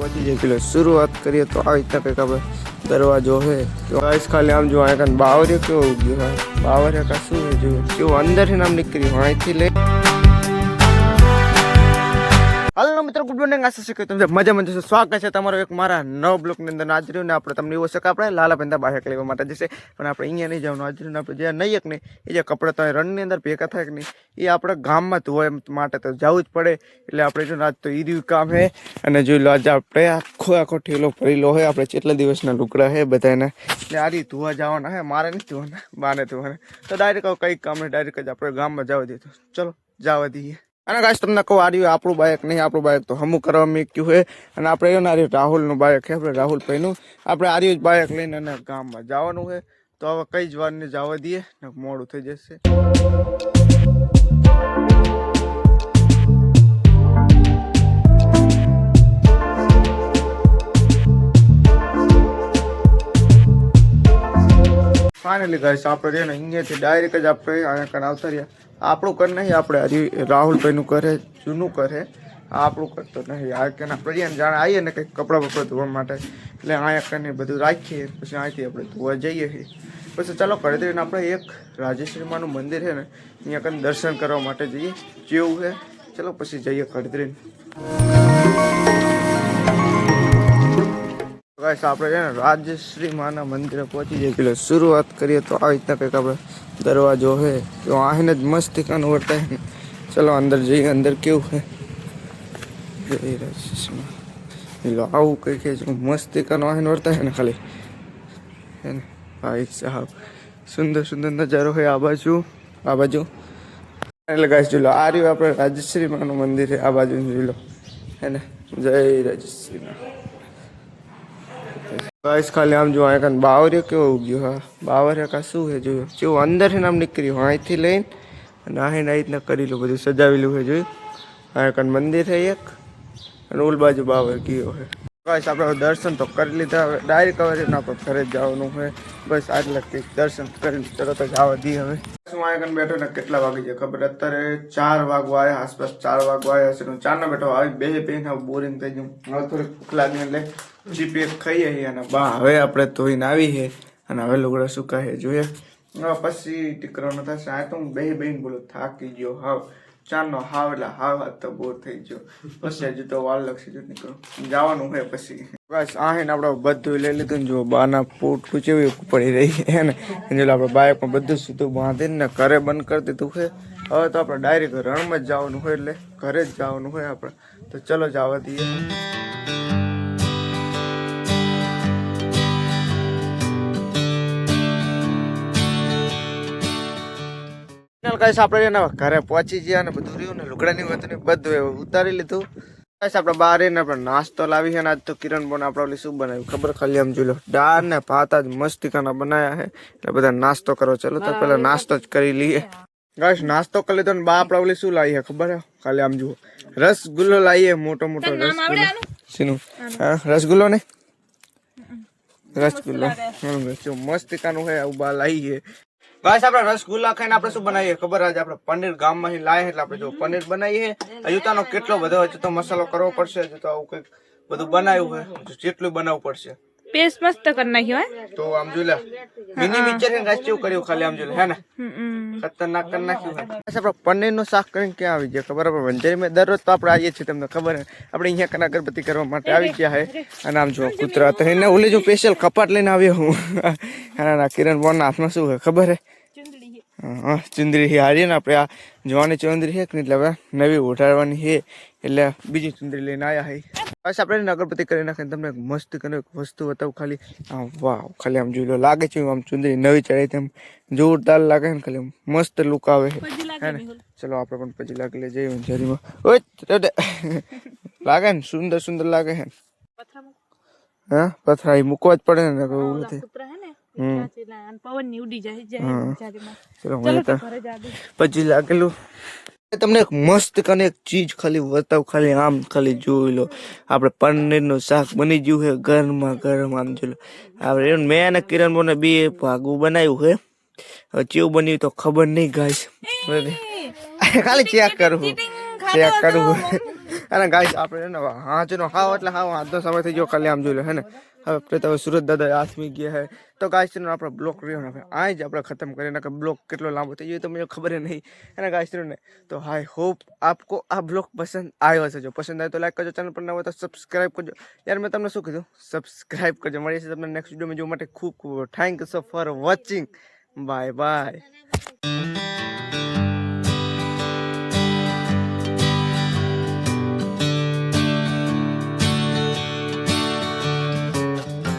પહોંચી જાય. એટલે શરૂઆત કરીએ તો આવી રીતના કંઈક આપણે દરવાજો હે ગાઈસ ખાલી આમ જો અહીંયા કાન બાવરિયો કેવો ઉગ્યો હા બાવરિયા કા શું જોયું કેવું અંદરથી નામ નીકળ્યું. અહીંથી લઈ હાલો મિત્રો, ગુડ મોર્નિંગ. આશા છે કે તમે મજા મજા સ્વાગત છે તમારો એક મારા નવ બ્લોકની અંદર આજ ને આપણે તમને એવો શકે આપણે લાલા પેંદા બાહેક લેવા માટે જશે, પણ આપણે અહીંયા નહીં જવાનું. રહ્યું આપણે જે નહીં એક નહીં, એ જે કપડાં તો રણની અંદર ભેગા થાય કે નહીં, એ આપણે ગામમાં ધોવા એમ માટે તો જવું જ પડે. એટલે આપણે જો આજ તો ઈર્યું કામ છે અને જોઈ લો, આજે આપણે આખો આખો ઠેલો ભરેલો હોય આપણે કેટલા દિવસના લુકડા છે બધાને એટલે આ રીતે ધોવા જવાના હે. મારે નહીં ધોવાના, બાને ધોવાના. તો ડાયરેક્ટ કંઈક કામ નહીં. ડાયરેક્ટ જ આપણે ગામમાં જવા દઈએ. તો ચલો, જવા દઈએ. અને કાશ તમને કહું, આ રહ્યું આપણું બાઇક નહીં આપણું બાઇક તો હમું કરવા મૂક્યું છે. અને આપણે એવું ના રહ્યું, રાહુલનું બાઇક છે, આપણે રાહુલભાઈનું આપણે આ રહ્યું બાઇક લઈને અને ગામમાં જવાનું છે. તો હવે કઈ જ વારને જવા દઈએ, ને મોડું થઈ જશે. ફાઇનલી ગાઈસ આપણે છે ને અહીંયાથી ડાયરેક્ટ જ આપણે અહીંયા કણ આવતા રહ્યા. આપણું કર નહીં, આપણે હજી રાહુલભાઈનું કરે જૂનું કરે આપણું કરતો નહીં. આ કે આપણે જાણે આવીએ ને કંઈક કપડાં બપડા ધોવા માટે. એટલે અહીંયા કરીને બધું રાખીએ, પછી અહીંથી આપણે ધોવા જઈએ છીએ. પછી ચાલો કરી દઈને આપણે એક રાજેશ્વરીમાનું મંદિર છે ને, અહીંયા કને દર્શન કરવા માટે જઈએ. જેવું છે. ચાલો પછી જઈએ ખરીદીને ગાઈસ આપણે છે ને રાજશ્રી માના મંદિરે પહોંચી જઈએ. એટલે શરૂઆત કરીએ તો આવી રીતના કંઈક આપણે દરવાજો છે. તો આહીને જ મસ્તી કાન વર્તાય ને ચલો, અંદર જઈએ. અંદર કેવું છે? જય રાજશ્રી. માં. એટલે આવું કંઈક છે. જો મસ્તી કાન આહીને વર્તાય ને ખાલી. હે ને? ભાઈ સાહેબ, સુંદર સુંદર નજારો હોય આ બાજુ. આ બાજુ. એટલે ગાઈસ જોઈ લો, આ રહ્યું આપણે રાજશ્રી માનું મંદિર છે. આ બાજુ જોઈ લો. હે ને? જય રાજશ્રી. માં ગાઈસ, ખાલી આમ જો અહીંયા કાંઈ બાવરિયો કેવો ઉગ્યો, હા? બાવરિયા કા શું છે જોયું? જેવું અંદર છે ને આમ નીકળ્યું અહીંથી લઈને અને આહીને આ રીતના કરેલું બધું સજાવેલું છે જોયું? અહીંયા કાંઈ મંદિર છે એક અને ઓલ બાજુ બાવર ગયો છે બસ આપણે દર્શન તો કરી લીધા, હવે ડાયરેક્ટ હવે આપણે ઘરે જ જવાનું હોય બસ આટલા લગતી દર્શન કરી તરત જ આવવા દઈએ હવે. શું કાન બેઠો ને કેટલા વાગે છે ખબર? અત્યારે ચાર વાગવા આવ્યા, આસપાસ ચાર વાગવા આવ્યા હશે ચાર ના બેઠો આવી બે બે બોરિંગ થઈ ગયું. હવે થોડીક ભૂખ લાગી એટલે જીપી એક ખાઈએ છીએ અને બા, હવે આપણે ધોઈને આવી છે અને હવે લુગડા સુકાય જોઈએ. પછી ટીકરવાનો થશે, આ તો હું બે બેન બોલું, થાકી ગયો, હાવ. ચારનો હાવ, એટલે હાવ તો બોર થઈ ગયો. પછી હજુ તો વાર લક્ષી જો નીકળું. જવાનું હોય પછી. બસ, આ હે ને આપણે બધું લઈ લીધું જો બાના પોટ કુચેવી પડી રહી અને ને. આપણે પણ બધું સીધું બાંધીને ને ઘરે બંધ કરી દીધું છે. હવે તો આપણે ડાયરેક્ટ રણમાં જ જવાનું હોય, એટલે ઘરે જ જવાનું હોય આપણે. તો ચલો, જવા દઈએ. ગાઈસ આપણે એને ઘરે પહોંચી ગયા અને બધું રહ્યું ને લુગડાની હતું બધું ઉતારી લીધું. ગાઈસ આપણે બહાર એને આપણે નાસ્તો લાવી છે ને આજ તો કિરણ બોન આપણે શું બનાવ્યું? ખબર ખાલી આમ જોઈ લો. દાળ ને ભાત આજ મસ્તીકાના બનાવ્યા છે. એટલે બધા નાસ્તો કરો. ચલો તો પેલા નાસ્તો જ કરી લઈએ. ગાઈસ નાસ્તો કરી લીધો ને બા આપણે ઓલી શું લાવી છે? ખબર છે? ખાલી આમ જુઓ. રસગુલ્લો લાવીએ મોટો મોટો રસગુલ્લો. શીનું. હા રસગુલ્લો ને? રસગુલ્લો. મસ્તીકાનું છે આવું બા લાવીએ. ગાઈસ આપણે રસગુલ્લા ખાઈને આપણે શું બનાવીએ? ખબર આજે આપણે પનીર ગામમાંથી લાય એટલે આપણે જો પનીર બનાવીએ તો કેટલો બધો હજુ તો મસાલો કરવો પડશે હજુ તો આવું કંઈક બધું બનાવ્યું હોય. જેટલું બનાવવું પડશે. પેસ્ટ મસ્ત કરી નાખ્યો હે? તો આમ જોઈ લે મિની મિક્સર ને ગાઈસ કર્યું ખાલી આમ જોઈ લે હે ને? ખતરનાક કરી નાખ્યું હે બસ આપણે પનીરનું શાક કરીને ક્યાં આવી ગયા? ખબર આપણે વંજારી મેં દરરોજ તો આપણે આવીએ છીએ તમને ખબર હે. આપણે અહીંયા કના અગરબત્તી કરવા માટે આવી ગયા હે. અને આમ જો કૂતરા તો એને ઓલી જો સ્પેશિયલ કપાટ લઈને આવ્યો હું. ના કિરણ બોન હાથમાં શું છે ખબર હા? ચુંદરી હારી ને આપણે આ જોવાની ચુંદરી છે કે નહીં? એટલે હવે નવી ઉઠાડવાની છે એટલે બીજી ચુંદરી લઈને આવ્યા છે બસ આપણે એને અગરબત્તી કરી નાખીને તમને એક મસ્ત કરીને એક વસ્તુ બતાવું ખાલી. આમ વાવ ખાલી આમ જોઈ લો લાગે છે આમ ચુંદરી નવી ચડાઈ તેમ જોરદાર લાગે ને ખાલી આમ મસ્ત લુક આવે છે. હે ને? ચલો આપણે પણ પછી લાગે લે જઈએ ઊંઝારીમાં ઓય ટેટે. લાગે ને સુંદર સુંદર લાગે છે પથરા મૂકો. હા પથરા એ મૂકવા જ પડે ને નકર ઓલું ને ના- પવનની ઉડી જાય જાય. પછી લાગેલું. તમને એક મસ્ત કને એક ચીજ ખાલી બતાવ ખાલી આમ ખાલી જોઈ લો. આપણે પનીરનું શાક બની ગયું છે ગરમા ગરમ આમ જોઈ લો. આપણે મેં અને કિરણ બોને બે ભાગું બનાવ્યું છે. હવે ચેવું બન્યું તો ખબર નહીં ગાઈશ ખાલી ચેક કરવું ચેક કરવું અને ગાઈશ આપણે ને હાજનો હાવ એટલે હાવ આજનો સમય થઈ ગયો ખાલી આમ જોઈ લો હે ને. હવે આપણે તો સુરત દાદા આસમી ગયા હે તો ગાઈસ છે ને આપણો બ્લોક રહ્યો ને હવે આ જ આપણે ખતમ કરીને કે બ્લોક કેટલો લાંબો થઈ ગયો તો મને ખબર ય નહીં અને ગાઈસ ને તો આઈ હોપ આપકો આ બ્લોગ પસંદ આવ્યો હશે જો પસંદ આવે તો લાઈક કરજો ચેનલ પર ના હોય તો સબસ્ક્રાઇબ કરજો યાર મેં તમને શું કીધું સબસ્ક્રાઇબ કરજો મળીએ છીએ તમને નેક્સ્ટ વિડીયોમાં જોવા માટે ખૂબ ખૂબ thank you so for watching bye bye